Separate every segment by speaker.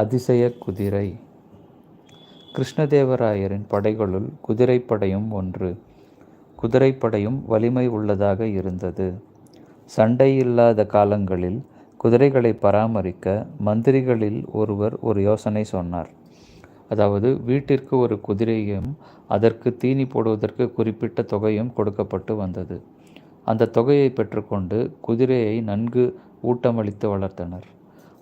Speaker 1: அதிசய குதிரை. கிருஷ்ணதேவராயரின் படைகளுள் குதிரைப்படையும் ஒன்று. குதிரைப்படையும் வலிமை உள்ளதாக இருந்தது. சண்டை இல்லாத காலங்களில் குதிரைகளை பராமரிக்க மந்திரிகளில் ஒருவர் ஒரு யோசனை சொன்னார். அதாவது வீட்டிற்கு ஒரு குதிரையும் அதற்கு தீனி போடுவதற்கு குறிப்பிட்ட தொகையும் கொடுக்கப்பட்டு வந்தது. அந்த தொகையை பெற்றுக்கொண்டு குதிரையை நன்கு ஊட்டமளித்து வளர்த்தனர்.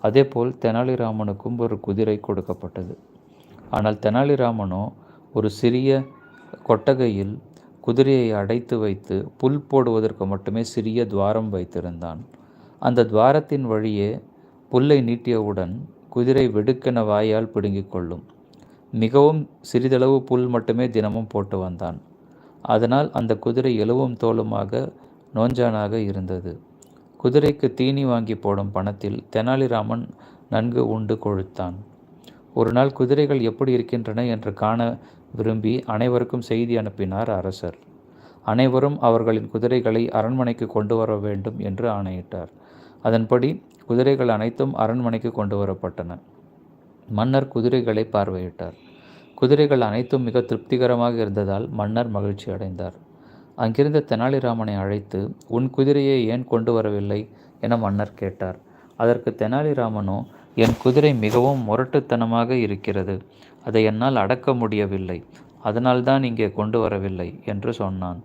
Speaker 1: அதேபோல் தெனாலிராமனுக்கும் ஒரு குதிரை கொடுக்கப்பட்டது. ஆனால் தெனாலிராமனோ ஒரு சிறிய கொட்டகையில் குதிரையை அடைத்து வைத்து புல் போடுவதற்கு மட்டுமே சிறிய துவாரம் வைத்திருந்தான். அந்த துவாரத்தின் வழியே புல்லை நீட்டியவுடன் குதிரை வெடுக்கென வாயால் பிடுங்கிக் கொள்ளும். மிகவும் சிறிதளவு புல் மட்டுமே தினமும் போட்டு வந்தான். அதனால் அந்த குதிரை எலுவும் தோலுமாக நோஞ்சானாக இருந்தது. குதிரைக்கு தீனி வாங்கி போடும் பணத்தில் தெனாலிராமன் நன்கு உண்டு கொழுத்தான். ஒரு நாள் குதிரைகள் எப்படி இருக்கின்றன என்று காண விரும்பி அனைவருக்கும் செய்தி அனுப்பினார் அரசர். அனைவரும் அவர்களின் குதிரைகளை அரண்மனைக்கு கொண்டு வர வேண்டும் என்று ஆணையிட்டார். அதன்படி குதிரைகள் அனைத்தும் அரண்மனைக்கு கொண்டு வரப்பட்டன. மன்னர் குதிரைகளை பார்வையிட்டார். குதிரைகள் அனைத்தும் மிக திருப்திகரமாக இருந்ததால் மன்னர் மகிழ்ச்சி அடைந்தார் அங்கிருந்த தெனாலிராமனை அழைத்து உன் குதிரையை ஏன் கொண்டு வரவில்லை? என மன்னர் கேட்டார். அதற்கு தெனாலிராமனோ என் குதிரை மிகவும் முரட்டுத்தனமாக இருக்கிறது. அதை என்னால் அடக்க முடியவில்லை. அதனால்தான் இங்கே கொண்டு வரவில்லை என்று சொன்னான்.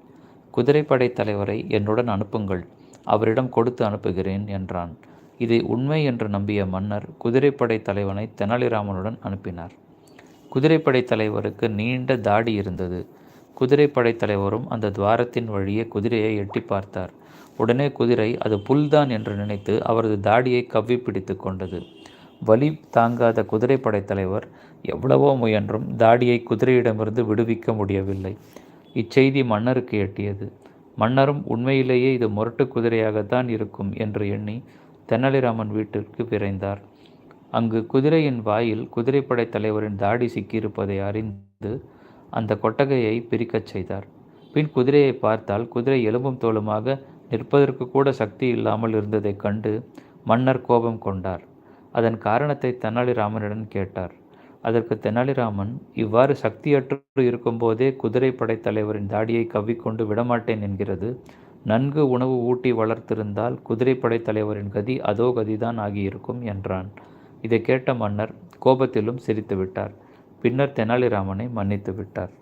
Speaker 1: குதிரைப்படை தலைவரை என்னுடன் அனுப்புங்கள். அவரிடம் கொடுத்து அனுப்புகிறேன் என்றான். இதை உண்மை என்று நம்பிய மன்னர் குதிரைப்படை தலைவனை தெனாலிராமனுடன் அனுப்பினார். குதிரைப்படை தலைவருக்கு நீண்ட தாடி இருந்தது. குதிரைப்படை தலைவரும் அந்த துவாரத்தின் வழியே குதிரையை எட்டி பார்த்தார். உடனே குதிரை அது புல்தான் என்று நினைத்து அவரது தாடியை கவ்வி பிடித்து கொண்டது. வலி தாங்காத குதிரைப்படை தலைவர் எவ்வளவோ முயன்றும் தாடியை குதிரையிடமிருந்து விடுவிக்க முடியவில்லை. இச்செய்தி மன்னருக்கு எட்டியது. மன்னரும் உண்மையிலேயே இது முரட்டு குதிரையாகத்தான் இருக்கும் என்று எண்ணி தெனாலிராமன் வீட்டிற்கு விரைந்தார். அங்கு குதிரையின் வாயில் குதிரைப்படை தலைவரின் தாடி சிக்கியிருப்பதை அறிந்து அந்த கொட்டகையை பிரிக்கச் செய்தார். பின் குதிரையை பார்த்தால் குதிரை எலும்பும் தோலுமாக நிற்பதற்கு கூட சக்தி இல்லாமல் இருந்ததைக் கண்டு மன்னர் கோபம் கொண்டார். அதன் காரணத்தை தெனாலிராமனிடம் கேட்டார். அதற்கு தெனாலிராமன் இவ்வாறு சக்தியற்று இருக்கும்போதே குதிரை படைத்தலைவரின் தாடியை கவ்விக்கொண்டு விடமாட்டேன் என்கிறது. நன்கு உணவு ஊட்டி வளர்த்திருந்தால் குதிரைப்படை தலைவரின் கதி அதோ கதிதான் ஆகியிருக்கும் என்றான். இதை கேட்ட மன்னர் கோபத்திலும் சிரித்துவிட்டார் பின்னர் தெனாலிராமனை மன்னித்து விட்டார்